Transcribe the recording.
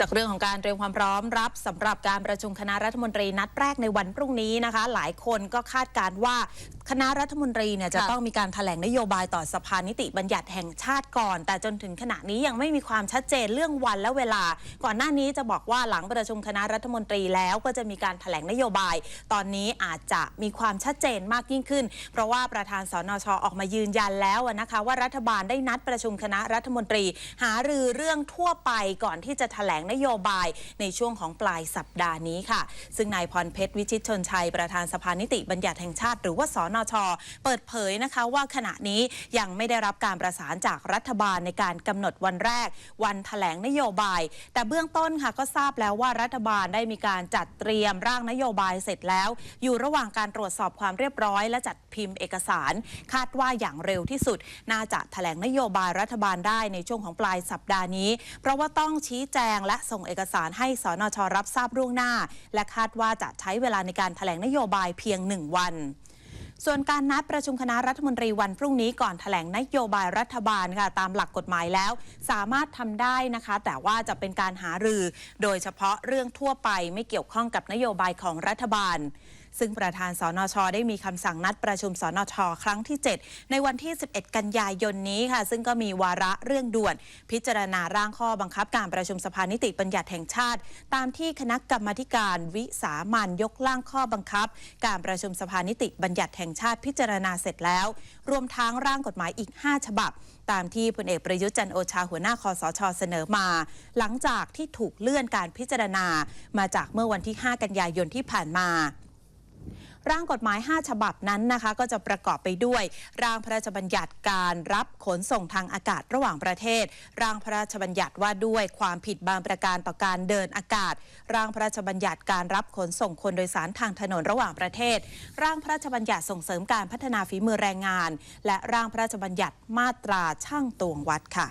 จากเรื่องของการเตรียมความพร้อมรับสำหรับการประชุมคณะรัฐมนตรีนัดแรกในวันพรุ่งนี้นะคะ หลายคนก็คาดการว่า คณะรัฐมนตรีเนี่ยจะค่ะต้องมีการแถลงนโยบายต่อสภานิติบัญญัติแห่งชาติก่อน แต่จนถึงขณะนี้ยังไม่มีความชัดเจนเรื่องวันและเวลา ก่อนหน้านี้จะบอกว่าหลังประชุมคณะรัฐมนตรีแล้วก็จะมีการแถลงนโยบาย ตอนนี้อาจจะมีความชัดเจนมากยิ่งขึ้น เพราะว่าประธานสนชออกมายืนยันแล้วอะนะคะว่ารัฐบาลได้นัดประชุมคณะรัฐมนตรี หารือเรื่องทั่วไปก่อนที่จะแถลงนโยบายในช่วงของปลายสัปดาห์นี้ค่ะ ซึ่งนายพรเพชรวิชิตชนชัยประธานสภานิติบัญญัติแห่งชาติหรือว่าสนช เปิดเผยนะคะว่าขณะนี้ยังไม่ได้รับการประสานจากรัฐบาลในการกำหนดวันแรก วันแถลงนโยบาย แต่เบื้องต้นค่ะก็ทราบแล้วว่ารัฐบาลได้มีการจัดเตรียมร่างนโยบายเสร็จแล้ว อยู่ระหว่างการตรวจสอบความเรียบร้อย และจัดพิมพ์เอกสาร คาดว่าอย่างเร็วที่สุด น่าจะแถลงนโยบายรัฐบาลได้ในช่วงของปลายสัปดาห์นี้ เพราะว่าต้องชี้แจงและส่งเอกสารให้สนชรับทราบล่วงหน้า และคาดว่าจะใช้เวลาในการแถลงนโยบายเพียงหนึ่งวัน ส่วนการนัดประชุมคณะรัฐมนตรีวันพรุ่งนี้ก่อนแถลงนโยบายรัฐบาลค่ะตามหลักกฎหมายแล้ว สามารถทำได้นะคะ แต่ว่าจะเป็นการหารือ โดยเฉพาะเรื่องทั่วไปไม่เกี่ยวข้องกับนโยบายของรัฐบาล ซึ่งประธานสนช ได้มีคำสั่งนัดประชุมสนช ครั้งที่ 7 ในวันที่ 11 กันยายนนี้ค่ะ ซึ่งก็มีวาระเรื่องด่วน พิจารณาร่างข้อบังคับการประชุมสภานิติบัญญัติแห่งชาติ ตามที่คณะกรรมการวิสามันยกร่างข้อบังคับ การประชุมสภานิติบัญญัติแห่งชาติพิจารณาเสร็จแล้ว รวมทั้งร่างกฎหมายอีก 5 ฉบับตามที่พลเอกประยุทธ์จันโอชาหัวหน้าคอสชเสนอมา หลังจากที่ถูกเลื่อนการพิจารณามาจากเมื่อวันที่ 5 กันยายนที่ผ่านมา ร่างกฎหมาย 5 ฉบับนั้นนะคะ ก็จะประกอบไปด้วย ร่างพระราชบัญญัติการรับขนส่งทางอากาศระหว่างประเทศ ร่างพระราชบัญญัติว่าด้วยความผิดบางประการต่อการเดินอากาศ ร่างพระราชบัญญัติการรับขนส่งคนโดยสารทางถนนระหว่างประเทศ ร่างพระราชบัญญัติส่งเสริมการพัฒนาฝีมือแรงงาน และร่างพระราชบัญญัติมาตราช่างตวงวัดค่ะ